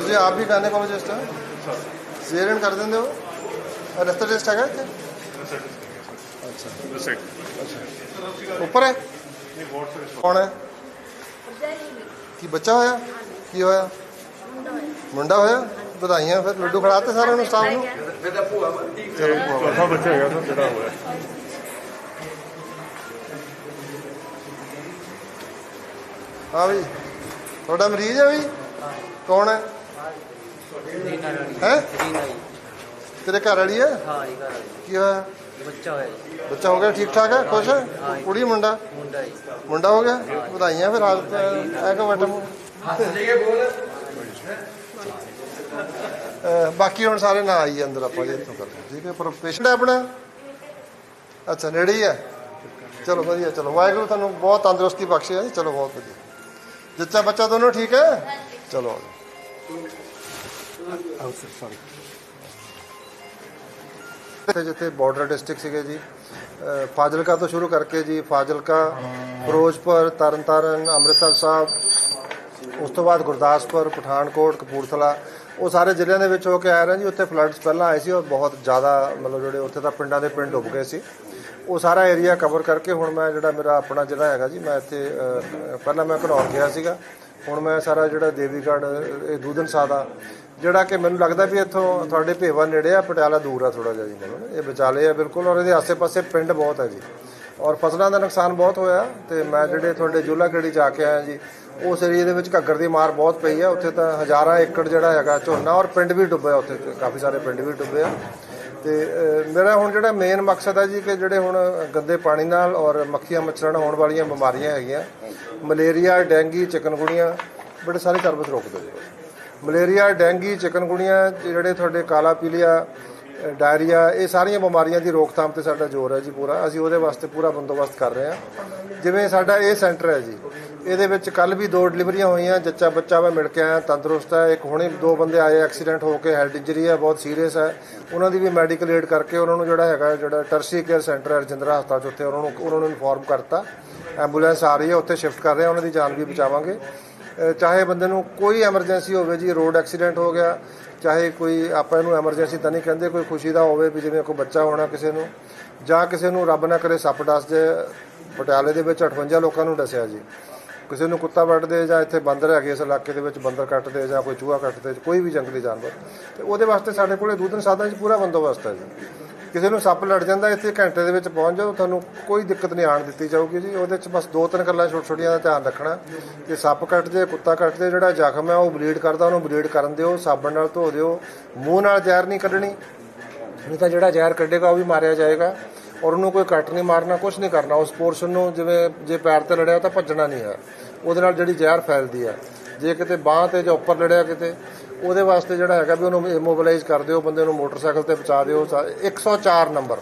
ਜੀ ਆਪ ਵੀ ਗਾਇਨੇਕੋਲੋਜਿਸਟ ਹੈ ਸੇਰਨ ਕਰ ਦਿੰਦੇ ਹੋ ਅਨੈਸਥੈਟਿਸਟ ਹੈਗਾ ਇੱਥੇ ਅੱਛਾ ਅੱਛਾ ਉੱਪਰ ਹੈ ਕੌਣ ਹੈ ਕੀ ਬੱਚਾ ਹੋਇਆ ਕੀ ਹੋਇਆ ਮੁੰਡਾ ਹੋਇਆ ਵਧਾਈਆਂ ਫਿਰ ਲੱਡੂ ਖੜਾਤੇ ਸਾਰਿਆਂ ਨੂੰ ਸਟਾਫ ਨੂੰ ਚਲੋ ਬੱਚਾ ਹੈਗਾ ਜਿਹੜਾ ਹੋਇਆ ਹਾਂ ਵੀ। ਤੁਹਾਡਾ ਮਰੀਜ਼ ਹੈ ਵੀ? ਕੌਣ ਹੈ? ਹੈ? ਤੇਰੇ ਘਰ ਵਾਲੀ ਹੈ? ਹਾਂ ਜੀ ਘਰ ਕੀ ਹੋਇਆ? ਬੱਚਾ ਹੋਇਆ ਜੀ। ਬੱਚਾ ਹੋ ਗਿਆ ਠੀਕ ਠਾਕ ਹੈ? ਖੁਸ਼ ਹੈ? ਕੁੜੀ ਮੁੰਡਾ? ਮੁੰਡਾ ਜੀ। ਮੁੰਡਾ ਹੋ ਗਿਆ? ਵਧਾਈਆਂ ਫਿਰ ਹਾਲਤ ਐ ਕੋ ਬੈਠਾ? ਮੂੰਹ ਅਹ ਬਾਕੀ ਹੁਣ ਸਾਰੇ ਨਾ ਆਈ ਅੰਦਰ ਆਪਾਂ ਜੇ ਇੱਥੋਂ ਕਰਦੇ ਠੀਕ ਹੈ ਪਰ ਪੇਸ਼ੈਂਟ ਆਪਣਾ? ਅੱਛਾ ਨੇੜੇ ਹੀ ਹੈ। ਚਲੋ ਵਧੀਆ ਚਲੋ। ਵਾਹਿਗੁਰੂ ਤੁਹਾਨੂੰ ਬਹੁਤ ਤੰਦਰੁਸਤੀ ਬਖਸ਼ੇ ਚਲੋ ਬਹੁਤ ਵਧੀਆ। ਜੱਚਾ ਬੱਚਾ ਦੋਨੋਂ ਠੀਕ ਹੈ? ਚਲੋ ਆਓ। ਸਰ ਸੌਰੀ ਜਿੱਥੇ ਜਿੱਥੇ ਬਾਰਡਰ ਡਿਸਟ੍ਰਿਕਟ ਸੀਗੇ ਜੀ ਅਹ ਫਾਜ਼ਿਲਕਾ ਤੋਂ ਸ਼ੁਰੂ ਕਰਕੇ ਜੀ ਫਾਜ਼ਿਲਕਾ ਫਿਰੋਜ਼ਪੁਰ ਤਰਨਤਾਰਨ ਅੰਮ੍ਰਿਤਸਰ ਸਾਹਿਬ ਉਸ ਤੋਂ ਬਾਅਦ ਗੁਰਦਾਸਪੁਰ ਪਠਾਨਕੋਟ ਕਪੂਰਥਲਾ ਉਹ ਸਾਰੇ ਜ਼ਿਲ੍ਹਿਆਂ ਦੇ ਵਿੱਚ ਹੋ ਕੇ ਆਏ ਰਹੇ ਜੀ ਉੱਥੇ ਫਲੱਡਸ ਪਹਿਲਾਂ ਆਏ ਸੀ ਔਰ ਬਹੁਤ ਜ਼ਿਆਦਾ ਮਤਲਬ ਜਿਹੜੇ ਉੱਥੇ ਤਾਂ ਪਿੰਡਾਂ ਦੇ ਪਿੰਡ ਡੁੱਬ ਗਏ ਸੀ। ਉਹ ਸਾਰਾ ਏਰੀਆ ਕਵਰ ਕਰਕੇ ਹੁਣ ਮੈਂ ਜਿਹੜਾ ਮੇਰਾ ਆਪਣਾ ਜ਼ਿਲ੍ਹਾ ਹੈਗਾ ਜੀ, ਮੈਂ ਇੱਥੇ ਪਹਿਲਾਂ ਮੈਂ ਘਨੌਰ ਗਿਆ ਸੀਗਾ। ਹੁਣ ਮੈਂ ਸਾਰਾ ਜਿਹੜਾ ਦੇਵੀਗੜ੍ਹ, ਇਹ ਦੂਦਨ ਸਾਦਾ, ਜਿਹੜਾ ਕਿ ਮੈਨੂੰ ਲੱਗਦਾ ਵੀ ਇੱਥੋਂ ਤੁਹਾਡੇ ਭੇਵਾ ਨੇੜੇ ਆ, ਪਟਿਆਲਾ ਦੂਰ ਆ ਥੋੜਾ ਜਿਹਾ ਜੀ ਮੈਨੂੰ। ਇਹ ਵਿਚਾਲੇ ਆ ਬਿਲਕੁਲ ਔਰ ਇਹਦੇ ਆਸੇ-ਪਾਸੇ ਪਿੰਡ ਬਹੁਤ ਹੈ ਜੀ। ਔਰ ਫਸਲਾਂ ਦਾ ਨੁਕਸਾਨ ਬਹੁਤ ਹੋਇਆ ਤੇ ਮੈਂ ਜਿਹੜੇ ਤੁਹਾਡੇ ਜੁਲਾ ਖੇੜੀ ਜਾ ਕੇ ਆਇਆ ਜੀ, ਉਸ ਏਰੀਏ ਦੇ ਵਿੱਚ ਘੱਗਰ ਦੀ ਮਾਰ ਬਹੁਤ ਪਈ ਆ। ਉੱਥੇ ਤਾਂ ਹਜ਼ਾਰਾਂ ਏਕੜ ਜਿਹੜਾ ਹੈਗਾ ਝੋਨਾ ਔਰ ਪਿੰਡ ਵੀ ਡੁੱਬਿਆ ਉੱਥੇ ਕਾਫੀ ਸਾਰੇ ਪਿੰਡ ਵੀ ਡੁੱਬੇ ਆ। ਤੇ ਮੇਰਾ ਹੁਣ ਜਿਹੜਾ ਮੇਨ ਮਕਸਦ ਹੈ ਜੀ ਕਿ ਜਿਹੜੇ ਹੁਣ ਗੰਦੇ ਪਾਣੀ ਨਾਲ ਔਰ ਮੱਖੀਆਂ ਮੱਛਰਾਂ ਨਾਲ ਹੋਣ ਵਾਲੀਆਂ ਬਿਮਾਰੀਆਂ ਹੈਗੀਆਂ, ਮਲੇਰੀਆ, ਡੈਂਗੀ, ਚਿਕਨਗੁਣੀਆਂ, ਬੜੇ ਸਾਰੇ ਸਰਵਿਸ ਰੋਕ ਦਿਓ ਜੀ ਮਲੇਰੀਆ, ਡੈਂਗੀ, ਚਿਕਨਗੁਣੀਆ, ਜਿਹੜੇ ਤੁਹਾਡੇ ਕਾਲਾ ਪੀਲੀਆ ਡਾਇਰੀਆ, ਇਹ ਸਾਰੀਆਂ ਬਿਮਾਰੀਆਂ ਦੀ ਰੋਕਥਾਮ ਤੇ ਸਾਡਾ ਜ਼ੋਰ ਹੈ ਜੀ ਪੂਰਾ। ਅਸੀਂ ਉਹਦੇ ਵਾਸਤੇ ਪੂਰਾ ਬੰਦੋਬਸਤ ਕਰ ਰਹੇ ਹਾਂ। ਜਿਵੇਂ ਸਾਡਾ ਇਹ ਸੈਂਟਰ ਹੈ ਜੀ ਇਹਦੇ ਵਿੱਚ ਕੱਲ ਵੀ ਦੋ ਡਿਲੀਵਰੀਆਂ ਹੋਈਆਂ, ਜੱਚਾ ਬੱਚਾ ਮੈਂ ਮਿਲ ਕੇ ਆਇਆ, ਤੰਦਰੁਸਤ ਹੈ। ਇੱਕ ਹੁਣੇ ਦੋ ਬੰਦੇ ਆਏ, ਐਕਸੀਡੈਂਟ ਹੋ ਕੇ ਹੈਡ ਇੰਜਰੀ ਹੈ, ਬਹੁਤ ਸੀਰੀਅਸ ਹੈ। ਉਹਨਾਂ ਦੀ ਵੀ ਮੈਡੀਕਲ ਏਡ ਕਰਕੇ ਉਹਨਾਂ ਨੂੰ ਜਿਹੜਾ ਹੈਗਾ, ਜਿਹੜਾ ਟਰਸੀ ਕੇਅਰ ਸੈਂਟਰ ਹੈ, ਰਜਿੰਦਰਾ ਹਸਪਤਾਲ 'ਚ ਉੱਥੇ ਉਹਨਾਂ ਨੂੰ ਉਹਨਾਂ ਨੂੰ ਇਨਫੋਰਮ ਕਰਤਾ। ਐਂਬੂਲੈਂਸ ਆ ਰਹੀ ਹੈ, ਉੱਥੇ ਸ਼ਿਫਟ ਕਰ ਰਹੇ ਉਹਨਾਂ ਦੀ ਜਾਨ ਵੀ ਬਚਾਵਾਂਗੇ। ਚਾਹੇ ਬੰਦੇ ਨੂੰ ਕੋਈ ਐਮਰਜੈਂਸੀ ਹੋਵੇ ਜੀ, ਰੋਡ ਐਕਸੀਡੈਂਟ ਹੋ ਗਿਆ, ਚਾਹੇ ਕੋਈ ਆਪਾਂ ਇਹਨੂੰ ਐਮਰਜੈਂਸੀ ਤਾਂ ਨਹੀਂ ਕਹਿੰਦੇ, ਕੋਈ ਖੁਸ਼ੀ ਦਾ ਹੋਵੇ ਵੀ ਜਿਵੇਂ ਕੋਈ ਬੱਚਾ ਹੋਣਾ ਕਿਸੇ ਨੂੰ, ਜਾਂ ਕਿਸੇ ਨੂੰ ਰੱਬ ਨਾ ਕਰੇ, ਸੱਪ ਡਸ ਜੇ, ਪਟਿਆਲੇ ਦੇ ਵਿੱਚ 58 ਲੋਕਾਂ ਨੂੰ ਦੱਸਿਆ ਜੀ। ਕਿਸੇ ਨੂੰ ਕੁੱਤਾ ਵੱਢਦੇ ਜਾਂ ਇੱਥੇ ਬਾਂਦਰ ਹੈਗੇ ਇਸ ਇਲਾਕੇ ਦੇ ਵਿੱਚ, ਬਾਂਦਰ ਕੱਟਦੇ ਜਾਂ ਕੋਈ ਚੂਹਾ ਕੱਟਦੇ ਕੋਈ ਵੀ ਜੰਗਲੀ ਜਾਨਵਰ, ਤੇ ਉਹਦੇ ਵਾਸਤੇ ਸਾਡੇ ਕੋਲੇ ਦੂਧਨ ਸਾਧਾਂ 'ਚ ਪੂਰਾ ਬੰਦੋਬਸਤ ਹੈ ਜੀ। ਕਿਸੇ ਨੂੰ ਸੱਪ ਲੜ ਜਾਂਦਾ, ਇੱਥੇ ਘੰਟੇ ਦੇ ਵਿੱਚ ਪਹੁੰਚ ਜਾਓ, ਤੁਹਾਨੂੰ ਕੋਈ ਦਿੱਕਤ ਨਹੀਂ ਆਣ ਦਿੱਤੀ ਜਾਊਗੀ ਜੀ। ਉਹਦੇ 'ਚ ਬਸ ਦੋ ਤਿੰਨ ਗੱਲਾਂ ਛੋਟ ਛੋਟੀਆਂ ਦਾ ਧਿਆਨ ਰੱਖਣਾ, ਕਿ ਸੱਪ ਕੱਟ ਜੇ ਕੁੱਤਾ ਕੱਟ ਜੇ ਜਿਹੜਾ ਜ਼ਖਮ ਹੈ ਉਹ ਬਲੀਡ ਕਰਦਾ, ਉਹਨੂੰ ਬਲੀਡ ਕਰਨ ਦਿਓ, ਸਾਬਣ ਨਾਲ ਧੋ ਦਿਓ, ਮੂੰਹ ਨਾਲ ਜ਼ਹਿਰ ਨਹੀਂ ਕੱਢਣੀ, ਨਹੀਂ ਤਾਂ ਜਿਹੜਾ ਜ਼ਹਿਰ ਕੱਢੇਗਾ ਉਹ ਵੀ ਮਾਰਿਆ ਜਾਏਗਾ। ਔਰ ਉਹਨੂੰ ਕੋਈ ਕੱਟ ਨਹੀਂ ਮਾਰਨਾ ਕੁਝ ਨਹੀਂ ਕਰਨਾ। ਉਸ ਪੋਰਸ਼ਨ ਨੂੰ ਜਿਵੇਂ ਜੇ ਪੈਰ ਤੇ ਲੜਿਆ ਤਾਂ ਭੱਜਣਾ ਨਹੀਂ ਹੈ। ਉਹਦੇ ਨਾਲ ਜਿਹੜੀ ਜ਼ਹਿਰ ਫੈਲਦੀ ਹੈ, ਜੇ ਕਿਤੇ ਬਾਹ ਤੇ ਜਾਂ ਉੱਪਰ ਲੜਿਆ ਕਿਤੇ, ਉਹਦੇ ਵਾਸਤੇ ਜਿਹੜਾ ਹੈਗਾ ਵੀ ਉਹਨੂੰ ਇਮੋਬਿਲਾਈਜ਼ ਕਰ ਦਿਓ, ਬੰਦੇ ਨੂੰ ਮੋਟਰਸਾਈਕਲ ਤੇ ਪਹੁੰਚਾ ਦਿਓ। ਸਾ- 104 ਨੰਬਰ।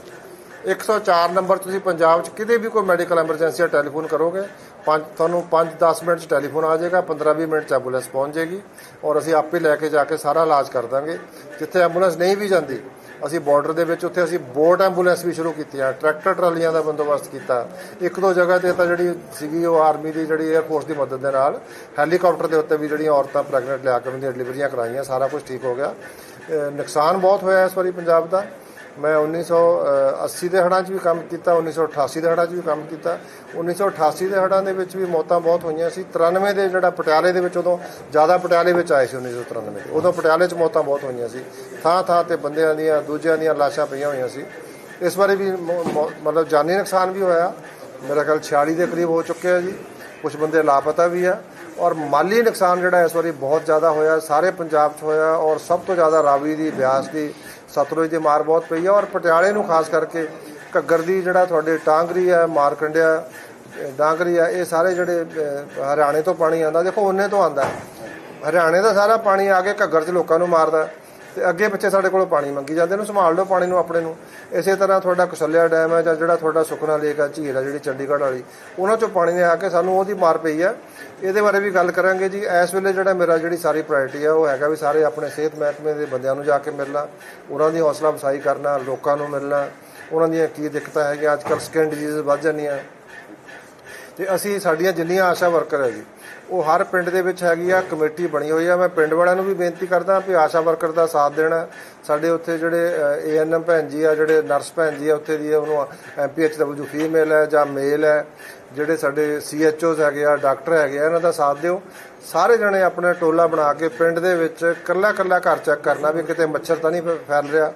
104 ਨੰਬਰ ਤੁਸੀਂ ਪੰਜਾਬ 'ਚ ਕਿਤੇ ਵੀ ਕੋਈ ਮੈਡੀਕਲ ਐਮਰਜੈਂਸੀ ਆ ਟੈਲੀਫੋਨ ਕਰੋਗੇ। ਪੰਜ, ਤੁਹਾਨੂੰ 5-10 ਮਿੰਟ 'ਚ ਟੈਲੀਫੋਨ ਆ ਜਾਏਗਾ 15-20 ਮਿੰਟ 'ਚ ਐਂਬੂਲੈਂਸ ਪਹੁੰਚ ਜਾਏਗੀ। ਔਰ ਅਸੀਂ ਆਪੇ ਲੈ ਕੇ ਜਾ ਕੇ ਸਾਰਾ ਇਲਾਜ ਕਰ ਦਾਂਗੇ। ਜਿੱਥੇ ਐਂਬੂਲੈਂਸ ਨਹੀਂ ਵੀ ਜਾਂਦੀ ਅਸੀਂ ਬਾਰਡਰ ਦੇ ਵਿੱਚ ਉੱਥੇ ਅਸੀਂ ਬੋਟ ਐਂਬੂਲੈਂਸ ਵੀ ਸ਼ੁਰੂ ਕੀਤੀਆਂ ਟਰੈਕਟਰ ਟਰਾਲੀਆਂ ਦਾ ਬੰਦੋਬਸਤ ਕੀਤਾ। ਇੱਕ ਦੋ ਜਗ੍ਹਾ ਤੇ ਤਾਂ ਜਿਹੜੀ ਸੀਗੀ ਉਹ ਆਰਮੀ ਦੀ ਜਿਹੜੀ 에ਅਰਫੋਰਸ ਦੀ ਮਦਦ ਦੇ ਨਾਲ ਹੈਲੀਕਾਪਟਰ ਦੇ ਉੱਤੇ ਵੀ ਜਿਹੜੀਆਂ ਔਰਤਾਂ ਪ੍ਰੈਗਨੈਂਟ ਲਿਆ ਕੇ ਉਹਨਾਂ ਦੀਆਂ ਡਿਲੀਵਰੀਆਂ ਕਰਾਈਆਂ, ਸਾਰਾ ਕੁਝ ਠੀਕ ਹੋ ਗਿਆ। ਨੁਕਸਾਨ ਬਹੁਤ ਹੋਇਆ ਇਸ ਵਾਰੀ ਪੰਜਾਬ ਦਾ। ਮੈਂ 1980 ਦੇ ਹੜ੍ਹਾਂ 'ਚ ਵੀ ਕੰਮ ਕੀਤਾ 1988 ਦੇ ਹੜ੍ਹਾਂ 'ਚ ਵੀ ਕੰਮ ਕੀਤਾ। 1988 ਦੇ ਹੜ੍ਹਾਂ ਦੇ ਵਿੱਚ ਵੀ ਮੌਤਾਂ ਬਹੁਤ ਹੋਈਆਂ ਸੀ। 93 ਦੇ ਜਿਹੜਾ ਪਟਿਆਲੇ ਦੇ ਵਿੱਚ ਉਦੋਂ ਜ਼ਿਆਦਾ ਪਟਿਆਲੇ ਵਿੱਚ ਆਏ ਸੀ 1993 ਦੇ ਉਦੋਂ ਪਟਿਆਲੇ 'ਚ ਮੌਤਾਂ ਬਹੁਤ ਹੋਈਆਂ ਸੀ। ਥਾਂ ਥਾਂ ਤੇ ਬੰਦਿਆਂ ਦੀਆਂ, ਦੂਜਿਆਂ ਦੀਆਂ ਲਾਸ਼ਾਂ ਪਈਆਂ ਹੋਈਆਂ ਸੀ। ਇਸ ਬਾਰੇ ਵੀ ਮੌ- ਮਤਲਬ ਜਾਨੀ ਨੁਕਸਾਨ ਵੀ ਹੋਇਆ। ਮੇਰਾ ਖਿਆਲ 46 ਦੇ ਕਰੀਬ ਹੋ ਚੁੱਕੇ ਆ ਜੀ। ਕੁਝ ਬੰਦੇ ਲਾਪਤਾ ਵੀ ਆ। ਔਰ ਮਾਲੀ ਨੁਕਸਾਨ ਜਿਹੜਾ ਇਸ ਵਾਰੀ ਬਹੁਤ ਜ਼ਿਆਦਾ ਹੋਇਆ। ਸਾਰੇ ਪੰਜਾਬ 'ਚ ਹੋਇਆ ਔਰ ਸਭ ਤੋਂ ਜ਼ਿਆਦਾ ਰਾਵੀ ਦੀ, ਬਿਆਸ ਦੀ ਸਤਲੁਜ ਦੀ ਮਾਰ ਬਹੁਤ ਪਈ ਆ ਔਰ ਪਟਿਆਲੇ ਨੂੰ ਖਾਸ ਕਰਕੇ ਘੱਗਰ ਦੀ ਜਿਹੜਾ ਤੁਹਾਡੇ ਟਾਂਗਰੀ ਹੈ ਮਾਰਕੰਡਿਆ, ਅਹ, ਡਾਂਗਰੀ ਆ, ਇਹ ਸਾਰੇ ਜਿਹੜੇ ਹਰਿਆਣੇ ਤੋਂ ਪਾਣੀ ਆਉਂਦਾ, ਦੇਖੋ ਉਹਨੇ ਤੋਂ ਆਉਂਦਾ। ਹਰਿਆਣੇ ਦਾ ਸਾਰਾ ਪਾਣੀ ਆ ਕੇ ਘੱਗਰ 'ਚ ਲੋਕਾਂ ਨੂੰ ਮਾਰਦਾ। ਤੇ ਅੱਗੇ ਪਿੱਛੇ ਸਾਡੇ ਕੋਲੋਂ ਪਾਣੀ ਮੰਗੀ ਜਾਂਦੇ ਇਹਨੂੰ ਸੰਭਾਲ ਲਓ ਪਾਣੀ ਨੂੰ ਆਪਣੇ ਨੂੰ। ਇਸੇ ਤਰ੍ਹਾਂ ਤੁਹਾਡਾ ਕੁਸਲਿਆ ਡੈਮ ਹੈ ਜਾਂ ਜਿਹੜਾ ਤੁਹਾਡਾ ਸੁਖਨਾ ਲੇਕ ਹੈ, ਝੀਲ ਹੈ ਜਿਹੜੀ ਚੰਡੀਗੜ੍ਹ ਵਾਲੀ, ਉਹਨਾਂ 'ਚੋਂ ਪਾਣੀ ਨੇ ਆ ਕੇ ਸਾਨੂੰ ਉਹਦੀ ਮਾਰ ਪਈ ਹੈ। ਇਹਦੇ ਬਾਰੇ ਵੀ ਗੱਲ ਕਰਾਂਗੇ ਜੀ। ਇਸ ਵੇਲੇ ਜਿਹੜਾ ਮੇਰਾ ਜਿਹੜੀ ਸਾਰੀ ਪ੍ਰਾਇੋਰਟੀ ਆ ਉਹ ਹੈਗਾ ਵੀ ਸਾਰੇ ਆਪਣੇ ਸਿਹਤ ਮਹਿਕਮੇ ਦੇ ਬੰਦਿਆਂ ਨੂੰ ਜਾ ਕੇ ਮਿਲਣਾ, ਉਹਨਾਂ ਦੀ ਹੌਸਲਾ ਅਫਸਾਈ ਕਰਨਾ, ਲੋਕਾਂ ਨੂੰ ਮਿਲਣਾ, ਉਹਨਾਂ ਦੀਆਂ ਕੀ ਦਿੱਕਤਾਂ ਹੈਗੀਆਂ। ਅੱਜ ਕੱਲ੍ਹ ਸਕਿਨ ਡਿਜ਼ੀਜ਼ ਵੱਧ ਜਾਂਦੀਆਂ। ਤੇ ਅਸੀਂ ਸਾਡੀਆਂ ਜਿੰਨੀਆਂ ਆਸ਼ਾ ਵਰਕਰ ਹੈ ਜੀ ਉਹ ਹਰ ਪਿੰਡ ਦੇ ਵਿੱਚ ਹੈਗੀ ਆ, ਕਮੇਟੀ ਬਣੀ ਹੋਈ ਆ। ਮੈਂ ਪਿੰਡ ਵਾਲਿਆਂ ਨੂੰ ਵੀ ਬੇਨਤੀ ਕਰਦਾ ਵੀ ਆਸ਼ਾ ਵਰਕਰ ਦਾ ਸਾਥ ਦੇਣਾ। ਸਾਡੇ ਉੱਥੇ ਜਿਹੜੇ ਏਐਨਐਮ ਭੈਣ ਜੀ ਆ, ਜਿਹੜੇ ਨਰਸ ਭੈਣ ਜੀ ਆ, ਉੱਥੇ ਦੀ ਉਹਨੂੰ ਐਮਪੀਐਚਡਬਲਯੂ ਫੀਮੇਲ ਹੈ ਜਾਂ ਮੇਲ ਹੈ। ਜਿਹੜੇ ਸਾਡੇ ਸੀਐਚਓਜ਼ ਹੈਗੇ ਆ, ਡਾਕਟਰ ਹੈਗੇ ਆ, ਇਹਨਾਂ ਦਾ ਸਾਥ ਦਿਓ। ਸਾਰੇ ਜਣੇ ਆਪਣਾ ਟੋਲਾ ਬਣਾ ਕੇ ਪਿੰਡ ਦੇ ਵਿੱਚ ਕੱਲਾ ਕੱਲਾ ਘਰ ਚੈੱਕ ਕਰਨਾ ਵੀ ਕਿਤੇ ਮੱਛਰ ਤਾਂ ਨਹੀਂ ਫੈਲ ਰਿਹਾ।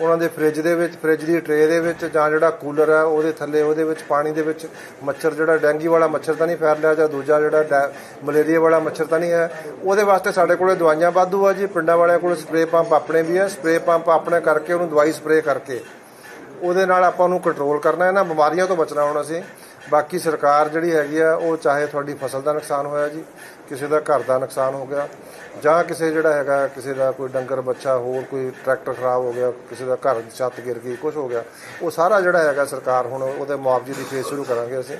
ਉਹਨਾਂ ਦੇ ਫ੍ਰਿਜ ਦੇ ਵਿੱਚ, ਫ੍ਰਿਜ ਦੀ ਟਰੇ ਦੇ ਵਿੱਚ ਜਾਂ ਜਿਹੜਾ ਕੂਲਰ ਹੈ, ਉਹਦੇ ਥੱਲੇ, ਉਹਦੇ ਵਿੱਚ ਪਾਣੀ ਦੇ ਵਿੱਚ ਮੱਛਰ ਜਿਹੜਾ ਡੈਂਗੀ ਵਾਲਾ ਮੱਛਰ ਤਾਂ ਨਹੀਂ ਫੈਲ ਰਿਹਾ ਜਾਂ ਦੂਜਾ ਜਿਹੜਾ ਡੈ- ਮਲੇਰੀਆ ਵਾਲਾ ਮੱਛਰ ਤਾਂ ਨਹੀਂ ਹੈ। ਉਹਦੇ ਵਾਸਤੇ ਸਾਡੇ ਕੋਲੇ ਦਵਾਈਆਂ ਵਾਧੂ ਆ ਜੀ। ਪਿੰਡਾਂ ਵਾਲਿਆਂ ਕੋਲ ਸਪਰੇਅ ਪੰਪ ਆਪਣੇ ਵੀ ਹੈ। ਸਪਰੇਅ ਪੰਪ ਆਪਣੇ ਕਰਕੇ ਉਹਨੂੰ ਦਵਾਈ ਸਪਰੇਅ ਕਰਕੇ। ਉਹਦੇ ਨਾਲ ਆਪਾਂ ਨੂੰ ਕੰਟਰੋਲ ਕਰਨਾ ਹੈ। ਨਾ ਬਿਮਾਰੀਆਂ ਤੋਂ ਬਚਣਾ ਹੁਣ ਅਸੀਂ। ਬਾਕੀ ਸਰਕਾਰ ਜਿਹੜੀ ਹੈਗੀ ਆ ਉਹ ਚਾਹੇ ਤੁਹਾਡੀ ਫਸਲ ਦਾ ਨੁਕਸਾਨ ਹੋਇਆ ਜੀ ਕਿਸੇ ਦਾ ਘਰ ਦਾ ਨੁਕਸਾਨ ਹੋ ਗਿਆ ਜਾਂ ਕਿਸੇ ਜਿਹੜਾ ਹੈਗਾ ਕਿਸੇ ਦਾ ਕੋਈ ਡੰਗਰ ਬੱਚਾ ਹੋਰ ਕੋਈ ਟਰੈਕਟਰ ਖਰਾਬ ਹੋ ਗਿਆ ਕਿਸੇ ਦਾ ਘਰ ਦੀ ਛੱਤ ਗਿਰ ਗਈ ਕੁਝ ਹੋ ਗਿਆ ਉਹ ਸਾਰਾ ਜਿਹੜਾ ਹੈਗਾ ਸਰਕਾਰ ਹੁਣ ਉਹਦੇ ਮੁਆਵਜ਼ੇ ਦੀ ਫੇਜ਼ ਸ਼ੁਰੂ ਕਰਾਂਗੇ ਅਸੀਂ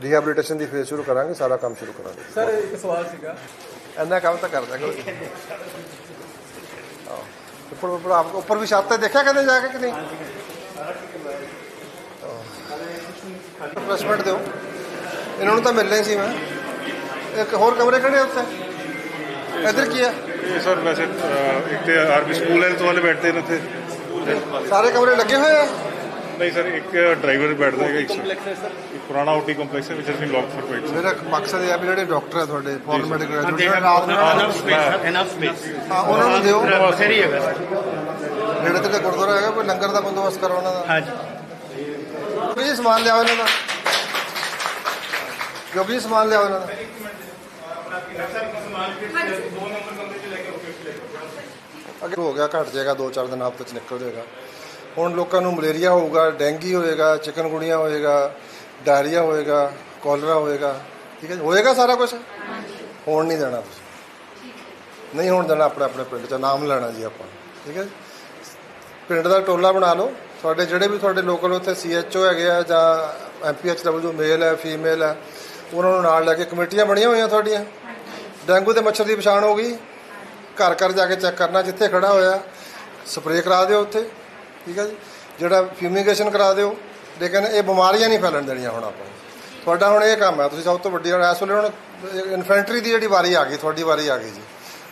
ਰੀਹੈਬਿਲਿਟੇਸ਼ਨ ਦੀ ਫੇਜ਼ ਸ਼ੁਰੂ ਕਰਾਂਗੇ ਸਾਰਾ ਕੰਮ ਸ਼ੁਰੂ ਕਰਾਂਗੇ। ਸਰ ਇੱਕ ਸਵਾਲ ਸੀਗਾ। ਇੰਨਾ ਕੰਮ ਤਾਂ ਕਰਦਾ ਕੋਈ। ਉੱਪਰ ਉੱਪਰ ਆਪ ਉੱਪਰ ਵੀ ਛੱਤ ਤੇ ਦੇਖਿਆ ਕਦੇ ਜਾ ਕੇ ਕਿ ਨਹੀਂ? ਰਿਫਰੈਸ਼ਮੈਂਟ ਦਿਓ ਇਹਨਾਂ ਨੂੰ ਤਾਂ ਮਿਲਣਾ ਹੀ ਸੀ ਮੈਂ ਇੱਕ ਹੋਰ ਕਮਰੇ ਕਿਹੜੇ ਉੱਥੇ ਇੱਧਰ ਕੀ ਹੈ ਇਹ ਸਰ ਵੈਸੇ ਇੱਕ ਤੇ ਆਰਬੀ ਸਕੂਲ ਹੈਲਥ ਵਾਲੇ ਬੈਠਦੇ ਨੇ ਇੱਥੇ ਸਾਰੇ ਕਮਰੇ ਲੱਗੇ ਹੋਏ ਆ ਨਹੀਂ ਸਰ ਇੱਕ ਡਰਾਈਵਰ ਬੈਠਦਾ ਹੈਗਾ ਇੱਕ ਪੁਰਾਣਾ ਓਟੀ ਕੰਪਲੈਕਸ ਹੈ ਵਿਚ has been lock for quite ਮੇਰਾ ਮਕਸਦ ਇਹ ਹੈ ਵੀ ਜਿਹੜੇ ਡਾਕਟਰ ਆ ਤੁਹਾਡੇ ਫੋਰਨ ਮੈਡੀਕਲ ਗ੍ਰੈਜੂਏਟ ਜਿਹੜੇ enough space. ਹਾਂ ਉਹਨਾਂ ਨੂੰ ਦਿਓ ਸਹੀ ਹੈਗਾ ਨੇੜੇ ਤੇ ਗੁਰਦੁਆਰਾ ਹੈਗਾ ਕੋਈ ਲੰਗਰ ਦਾ ਬੰਦੋਬਸਤ ਕਰੋ ਉਹਨਾਂ ਦਾ ਹਾਂਜੀ ਜੋਗੀ ਜੀ ਸਮਾਨ ਲਿਆਓ ਇਹਨਾਂ ਦਾ। ਜੋਗੀ ਜੀ ਸਮਾਨ ਲਿਆਓ ਇਹਨਾਂ ਦਾ। ਅਗਰ ਹੋ ਗਿਆ, ਘਟ ਜਾਏਗਾ 2-4 ਦਿਨ ਹਫ਼ਤੇ ਚ ਨਿਕਲ ਜਾਏਗਾ। ਹੁਣ ਲੋਕਾਂ ਨੂੰ ਮਲੇਰੀਆ ਹੋਊਗਾ, ਡੈਂਗੀ ਹੋਏਗਾ ਚਿਕਨਗੁਣੀਆ ਹੋਏਗਾ, ਡਾਇਰੀਆ ਹੋਏਗਾ, ਕੋਲਰਾ ਹੋਏਗਾ, ਠੀਕ ਹੈ ਜੀ? ਹੋਏਗਾ ਸਾਰਾ ਕੁਝ ਹੋਣ ਨਹੀਂ ਦੇਣਾ ਤੁਸੀਂ। ਨਹੀਂ ਹੋਣ ਦੇਣਾ ਆਪਣੇ ਆਪਣੇ ਪਿੰਡ ਚ ਨਾਮ ਲੈਣਾ ਜੀ ਆਪਾਂ। ਠੀਕ ਹੈ ਜੀ? ਪਿੰਡ ਦਾ ਟੋਲਾ ਬਣਾ ਲਓ। ਤੁਹਾਡੇ ਜਿਹੜੇ ਵੀ ਤੁਹਾਡੇ ਲੋਕਲ ਉੱਥੇ ਸੀਐਚਓ ਹੈਗੇ ਆ ਜਾਂ ਐਮਪੀਐਚਡਬਲਯੂ ਮੇਲ ਹੈ ਫੀਮੇਲ ਹੈ ਉਹਨਾਂ ਨੂੰ ਨਾਲ ਲੈ ਕੇ ਕਮੇਟੀਆਂ ਬਣੀਆਂ ਹੋਈਆਂ ਤੁਹਾਡੀਆਂ? ਡੈਂਗੂ ਦੇ ਮੱਛਰ ਦੀ ਪਛਾਣ ਹੋ ਗਈ। ਘਰ ਘਰ ਜਾ ਕੇ ਚੈੱਕ ਕਰਨਾ, ਜਿੱਥੇ ਖੜਾ ਹੋਇਆ, ਸਪਰੇਅ ਕਰਾ ਦਿਓ ਉੱਥੇ। ਠੀਕ ਹੈ ਜੀ? ਜਿਹੜਾ ਫਿਊਮੀਗੇਸ਼ਨ ਕਰਾ ਦਿਓ। ਲੇਕਿਨ ਇਹ ਬਿਮਾਰੀਆਂ ਨਹੀਂ ਫੈਲਣ ਦੇਣੀਆਂ ਹੁਣ ਆਪਾਂ ਨੂੰ। ਤੁਹਾਡਾ ਹੁਣ ਇਹ ਕੰਮ ਹੈ, ਤੁਸੀਂ ਸਭ ਤੋਂ ਵੱਡੀ ਹੁਣ ਇਸ ਵੇਲੇ ਹੁਣ ਇਨਫੈਂਟਰੀ ਦੀ ਜਿਹੜੀ ਵਾਰੀ ਆ ਗਈ, ਤੁਹਾਡੀ ਵਾਰੀ ਆ ਗਈ ਜੀ।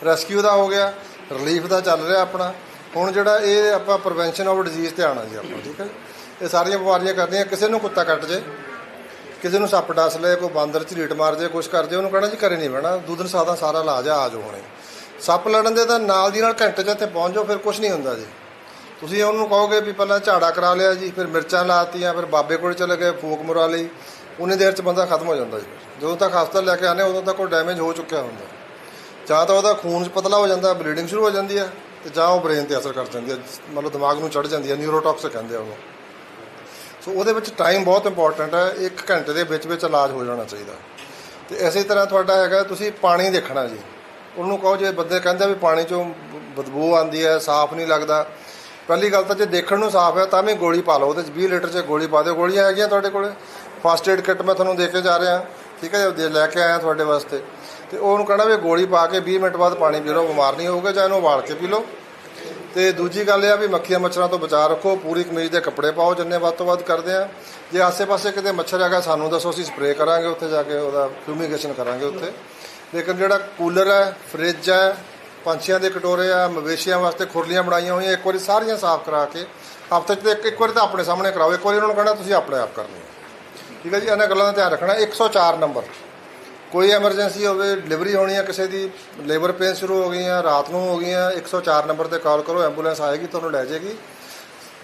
ਰੈਸਕਿਊ ਦਾ ਹੋ ਗਿਆ ਰਿਲੀਫ ਦਾ ਚੱਲ ਰਿਹਾ ਆਪਣਾ। ਹੁਣ ਜਿਹੜਾ ਇਹ ਆਪਾਂ ਪ੍ਰੀਵੈਂਸ਼ਨ ਆਫ ਡਿਜ਼ੀਜ਼ ਤੇ ਆਣਾ ਜੀ ਆਪਾਂ, ਠੀਕ ਹੈ ਇਹ ਸਾਰੀਆਂ ਬਿਮਾਰੀਆਂ ਕਰਦੀਆਂ ਕਿਸੇ ਨੂੰ ਕੁੱਤਾ ਕੱਟ ਜੇ, ਕਿਸੇ ਨੂੰ ਸੱਪ ਡਸ ਲਏ, ਕੋਈ ਬਾਂਦਰ ਝਰੀਟ ਮਾਰ ਜੇ, ਕੁਛ ਕਰ ਜੇ, ਉਹਨੂੰ ਕਹਿਣਾ ਜੀ ਘਰੇ ਨਹੀਂ ਬਹਿਣਾ ਦੂਦਨ ਸਾਦਾ ਸਾਰਾ ਇਲਾਜ ਆ ਆ ਹੁਣੇ। ਸੱਪ ਲੜਨ ਦੇ ਤਾਂ ਨਾਲ ਦੀ ਨਾਲ ਘੰਟੇ 'ਚ ਇੱਥੇ ਪਹੁੰਚ ਜਾਓ, ਫਿਰ ਕੁਛ ਨਹੀਂ ਹੁੰਦਾ ਜੀ। ਤੁਸੀਂ ਉਹਨੂੰ ਕਹੋਗੇ ਵੀ ਪਹਿਲਾਂ ਝਾੜਾ ਕਰਾ ਲਿਆ ਜੀ, ਫਿਰ ਮਿਰਚਾਂ ਲਾਤੀਆਂ, ਫਿਰ ਬਾਬੇ ਕੋਲ ਚਲੇ ਗਏ, ਫੂਕ ਮਰਾ ਲਈ। ਉਨੀ ਦੇਰ 'ਚ ਬੰਦਾ ਖਤਮ ਹੋ ਜਾਂਦਾ ਜੀ। ਜਦੋਂ ਤੱਕ ਹਸਪਤਾਲ ਲੈ ਕੇ ਆਨੇ ਉਦੋਂ ਤੱਕ ਉਹ ਡੈਮੇਜ ਹੋ ਚੁੱਕਿਆ ਹੁੰਦਾ। ਜਾਂ ਤਾਂ ਉਹਦਾ ਖੂਨ ਪਤਲਾ ਹੋ ਜਾਂਦਾ ਬਲੀਡਿੰਗ ਸ਼ੁਰੂ ਹੋ ਜਾਂਦੀ ਹੈ ਤੇ ਜਾਂ ਉਹ ਬ੍ਰੇਨ ਤੇ ਅਸਰ ਕਰ ਜਾਂਦੀ ਹੈ, ਮਤਲਬ ਦਿਮਾਗ ਨੂੰ ਚੜ ਜਾਂਦੀ ਹੈ ਨਿਊਰੋਟੌਕਸਿਕ ਕਹਿੰਦੇ ਆ ਉਹਨੂੰ। ਸੋ ਉਹਦੇ ਵਿੱਚ ਟਾਈਮ ਬਹੁਤ ਇੰਪੋਰਟੈਂਟ ਹੈ 1 ਘੰਟੇ ਦੇ ਵਿੱਚ ਵਿੱਚ ਇਲਾਜ ਹੋ ਜਾਣਾ ਚਾਹੀਦਾ। ਤੇ ਇਸੇ ਤਰ੍ਹਾਂ ਤੁਹਾਡਾ ਹੈਗਾ, ਤੁਸੀਂ ਪਾਣੀ ਦੇਖਣਾ ਜੀ। ਉਹਨੂੰ ਕਹੋ ਜੇ ਬੰਦੇ ਕਹਿੰਦੇ ਵੀ ਪਾਣੀ ਚੋਂ ਬਦਬੂ ਆਉਂਦੀ ਹੈ, ਸਾਫ਼ ਨਹੀਂ ਲੱਗਦਾ। ਪਹਿਲੀ ਗੱਲ ਤਾਂ ਜੇ ਦੇਖਣ ਨੂੰ ਸਾਫ਼ ਹੈ, ਤਾਂ ਵੀ ਗੋਲੀ ਪਾ ਲਓ। ਉਹਦੇ ਚ 20 ਲੀਟਰ ਚ ਗੋਲੀ ਪਾ ਦਿਓ। ਗੋਲੀਆਂ ਹੈਗੀਆਂ ਤੁਹਾਡੇ ਕੋਲੇ? ਫਸਟ ਏਡ ਕਿੱਟ ਮੈਂ ਤੁਹਾਨੂੰ ਦੇ ਕੇ ਜਾ ਰਿਹਾ। ਠੀਕ ਹੈ ਜੇ ਲੈ ਕੇ ਆਇਆ ਤੁਹਾਡੇ ਵਾਸਤੇ। ਤੇ ਉਹਨੂੰ ਕਹਿਣਾ ਵੀ ਗੋਲੀ ਪਾ ਕੇ 20 ਮਿੰਟ ਬਾਅਦ ਪਾਣੀ ਪੀ ਲਓ, ਬਿਮਾਰ ਨਹੀਂ ਹੋਊਗਾ ਜਾਂ ਇਹਨੂੰ ਉਬਾਲ ਕੇ ਪੀ ਲਓ। ਤੇ ਦੂਜੀ ਗੱਲ ਇਹ ਆ ਵੀ ਮੱਖੀਆਂ ਮੱਛਰਾਂ ਤੋਂ ਬਚਾਅ ਰੱਖੋ, ਪੂਰੀ ਕਮੀਜ਼ ਦੇ ਕੱਪੜੇ ਪਾਓ ਜਿੰਨੇ ਵੱਧ ਤੋਂ ਵੱਧ ਕਰਦੇ ਆ। ਜੇ ਆਸੇ-ਪਾਸੇ ਕਿਤੇ ਮੱਛਰ ਹੈਗਾ, ਸਾਨੂੰ ਦੱਸੋ, ਅਸੀਂ ਸਪਰੇਅ ਕਰਾਂਗੇ ਉੱਥੇ ਜਾ ਕੇ, ਉਹਦਾ ਫਿਊਮੀਗੇਸ਼ਨ ਕਰਾਂਗੇ ਉੱਥੇ। ਲੇਕਿਨ ਜਿਹੜਾ ਕੂਲਰ ਹੈ, ਫ੍ਰਿਜ ਹੈ, ਪੰਛੀਆਂ ਦੇ ਕਟੋਰੇ ਆ, ਮਵੇਸ਼ੀਆਂ ਵਾਸਤੇ ਖੁਰਲੀਆਂ ਬਣਾਈਆਂ ਹੋਈਆਂ, ਇੱਕ ਵਾਰੀ ਸਾਰੀਆਂ ਸਾਫ਼ ਕਰਾ ਕੇ ਹਫ਼ਤੇ 'ਚ ਤਾਂ ਇੱਕ ਇੱਕ ਵਾਰੀ ਤਾਂ ਆਪਣੇ ਸਾਹਮਣੇ ਕਰਾਓ, ਇੱਕ ਵਾਰੀ ਉਹਨਾਂ ਨੂੰ ਕਹਿਣਾ ਤੁਸੀਂ ਆਪਣੇ ਆਪ ਕਰਨੀ ਠੀਕ ਹੈ ਜੀ, ਇਹਨਾਂ ਗੱਲਾਂ ਦਾ ਧਿਆਨ ਰੱਖਣਾ। 104 ਨੰਬਰ। ਕੋਈ ਐਮਰਜੈਂਸੀ ਹੋਵੇ, ਡਿਲੀਵਰੀ ਹੋਣੀ ਹੈ ਕਿਸੇ ਦੀ, ਲੇਬਰ ਪੇਨ ਸ਼ੁਰੂ ਹੋ ਗਈਆਂ, ਰਾਤ ਨੂੰ ਹੋ ਗਈਆਂ 104 ਨੰਬਰ ਤੇ ਕਾਲ ਕਰੋ, ਐਂਬੂਲੈਂਸ ਆਏਗੀ, ਤੁਹਾਨੂੰ ਲੈ ਜਾਏਗੀ।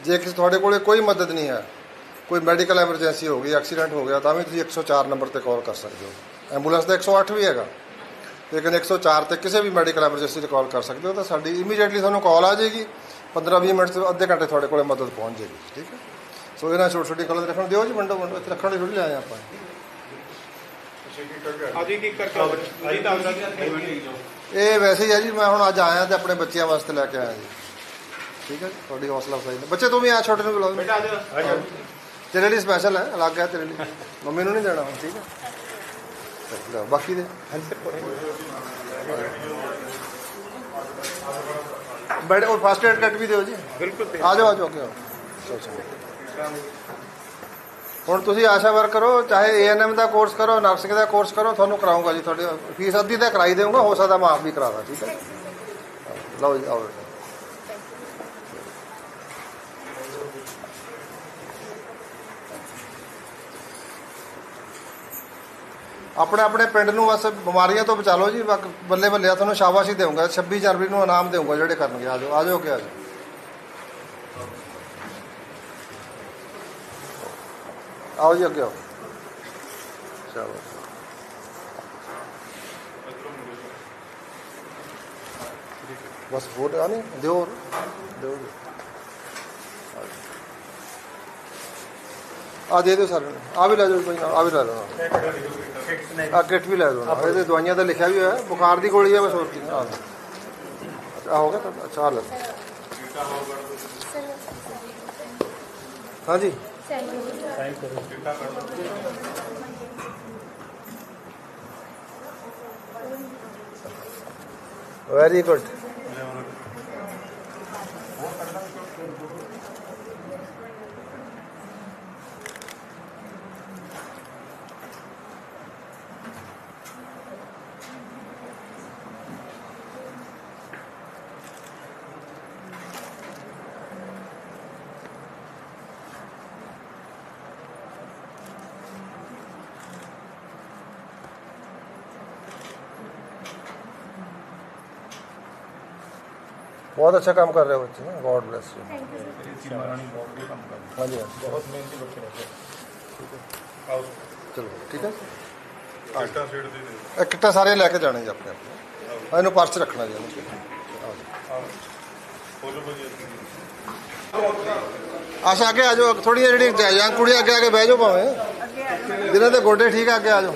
ਜੇ ਕਿਸੇ ਤੁਹਾਡੇ ਕੋਲੇ ਕੋਈ ਮਦਦ ਨਹੀਂ ਹੈ ਕੋਈ ਮੈਡੀਕਲ ਐਮਰਜੈਂਸੀ ਹੋ ਗਈ, ਐਕਸੀਡੈਂਟ ਹੋ ਗਿਆ, ਤਾਂ ਵੀ ਤੁਸੀਂ 104 ਨੰਬਰ ਤੇ ਕਾਲ ਕਰ ਸਕਦੇ ਹੋ। ਐਂਬੂਲੈਂਸ ਦਾ 108 ਵੀ ਹੈਗਾ। ਲੇਕਿਨ 104 ਤੇ ਕਿਸੇ ਵੀ ਮੈਡੀਕਲ ਐਮਰਜੈਂਸੀ ਤੇ ਕਾਲ ਕਰ ਸਕਦੇ ਹੋ, ਤਾਂ ਸਾਡੀ ਇਮੀਡੀਏਟਲੀ ਤੁਹਾਨੂੰ ਕਾਲ ਆ ਜਾਏਗੀ। 15-20 ਮਿੰਟ ਤੋਂ ਅੱਧੇ ਘੰਟੇ ਤੁਹਾਡੇ ਕੋਲੇ ਮਦਦ ਪਹੁੰਚ ਜਾਏਗੀ, ਠੀਕ ਹੈ? ਸੋ ਇਹਨਾਂ ਛੋਟੀ ਛੋਟੀ ਕਲਰ ਰੱਖਣ ਦਿਓ ਜੀ ਵੰਡੋ ਵੰਡੋ ਇੱਥੇ ਰੱਖਣ ਲਈ ਥੋੜੀ ਲਿਆਏ ਆਪਾਂ। ਇਹ ਵੈਸੇ ਹੀ ਹੈ ਜੀ ਮੈਂ ਹੁਣ ਅੱਜ ਆਇਆ ਤੇ ਆਪਣੇ ਬੱਚਿਆਂ ਵਾਸਤੇ ਲੈ ਕੇ ਆਇਆ ਜੀ। ਠੀਕ ਹੈ? ਤੁਹਾਡੀ ਹੌਸਲਾ ਅਫਜ਼ਾਈ ਨੇ ਬੱਚੇ ਤੂੰ ਵੀ ਆ ਛੋਟੇ ਨੂੰ ਬੁਲਾਓ। ਬੇਟਾ ਆ ਜਾ। ਤੇਰੇ ਲਈ ਸਪੈਸ਼ਲ ਹੈ ਅਲੱਗ ਹੈ ਤੇਰੇ ਲਈ। ਮੰਮੀ ਨੂੰ ਨਹੀਂ ਦੇਣਾ ਹੁਣ ਠੀਕ ਹੈ ਬਾਕੀ ਦੇ। ਬੈਠ ਉਹ ਫਸਟ ਏਡ ਕਿੱਟ ਵੀ ਦਿਓ ਜੀ। ਬਿਲਕੁਲ ਆ ਜਾਓ ਆ ਜਾਓ ਅੱਗੇ ਆਓ ਚਲੋ ਚਲੋ ਹੁਣ ਤੁਸੀਂ ਆਸ਼ਾ ਵਰਕ ਕਰੋ, ਚਾਹੇ ਏਐਨਐਮ ਦਾ ਕੋਰਸ ਕਰੋ ਨਰਸਿੰਗ ਦਾ ਕੋਰਸ ਕਰੋ, ਤੁਹਾਨੂੰ ਕਰਾਉਂਗਾ ਜੀ ਤੁਹਾਡੀ, ਫੀਸ ਅੱਧੀ ਤਾਂ ਕਰਾਈ ਦੇਵਾਂਗਾ ਹੋ ਸਕਦਾ ਮਾਫ ਵੀ ਕਰਾ ਦਾਂ, ਠੀਕ ਹੈ ਲਓ ਜੀ, ਆਓ ਆਪਣੇ ਆਪਣੇ ਪਿੰਡ ਨੂੰ ਬਸ ਬਿਮਾਰੀਆਂ ਤੋਂ ਬਚਾ ਲਓ ਜੀ, ਬਾਕੀ ਬੱਲੇ ਬੱਲੇ ਤੁਹਾਨੂੰ ਸ਼ਾਬਾਸ਼ੀ ਦੇਵਾਂਗਾ 26 ਜਨਵਰੀ ਨੂੰ ਇਨਾਮ ਦੇਵਾਂਗਾ ਜਿਹੜੇ ਕਰਨਗੇ, ਆ ਜਾਓ ਆ ਜਾਓ ਕਿ ਆ ਆਓ ਜੀ ਅੱਗੇ ਆਓ। ਚਲੋ। ਬਸ ਵੋਟ ਆ ਦਿਓ ਦਿਓ ਆ ਦੇ ਦਿਓ ਸਰ ਆ ਵੀ ਲੈ ਜਾਓ ਕੋਈ ਨਾ, ਆ ਵੀ ਲੈ ਲਓ। ਆ ਕਿੱਟ ਵੀ ਲੈ ਲਓ ਇਹਦੇ ਦਵਾਈਆਂ ਦਾ ਲਿਖਿਆ ਵੀ ਹੋਇਆ, ਬੁਖਾਰ ਦੀ ਗੋਲੀ ਹੈ ਬਸ ਹੋਰ ਕੀ ਆ ਅੱਛਾ ਹੋ ਗਿਆ ਤਾਂ, ਅੱਛਾ ਆ ਲੈ ਲਓ। ਹਾਂਜੀ ਵੈਰੀ ਗੁੱਡ ਬਹੁਤ ਅੱਛਾ ਕੰਮ ਕਰ ਰਹੇ ਹੋ ਬੱਚੇ ਗੋਡ ਬlesਸ ਯੂ ਹਾਂਜੀ ਹਾਂਜੀ। ਬਹੁਤ ਮਿਹਨਤੀ ਬੱਚੇ ਨੇ ਚਲੋ ਠੀਕ ਹੈ। ਆਟਾ ਸੀਟ ਦੇ ਦੇ ਇਹ ਕਿੱਟਾਂ ਸਾਰੇ ਲੈ ਕੇ ਜਾਣੇ ਜੀ ਆਪਣੇ ਆਪਣੇ। ਇਹਨੂੰ ਪਰਸ ਰੱਖਣਾ ਜੀ ਇਹਨੂੰ। ਆਸ਼ਾ ਅੱਗੇ ਆ ਜਾਓ। ਥੋੜੀ ਜਿਹੜੀ ਯੰਗ ਕੁੜੀ ਅੱਗੇ ਆ ਕੇ ਬਹਿ ਜਾਓ ਭਾਵੇਂ। ਜਿਹਨਾਂ ਦੇ ਗੋਡੇ ਠੀਕ ਆ ਅੱਗੇ ਆ ਜਾਓ।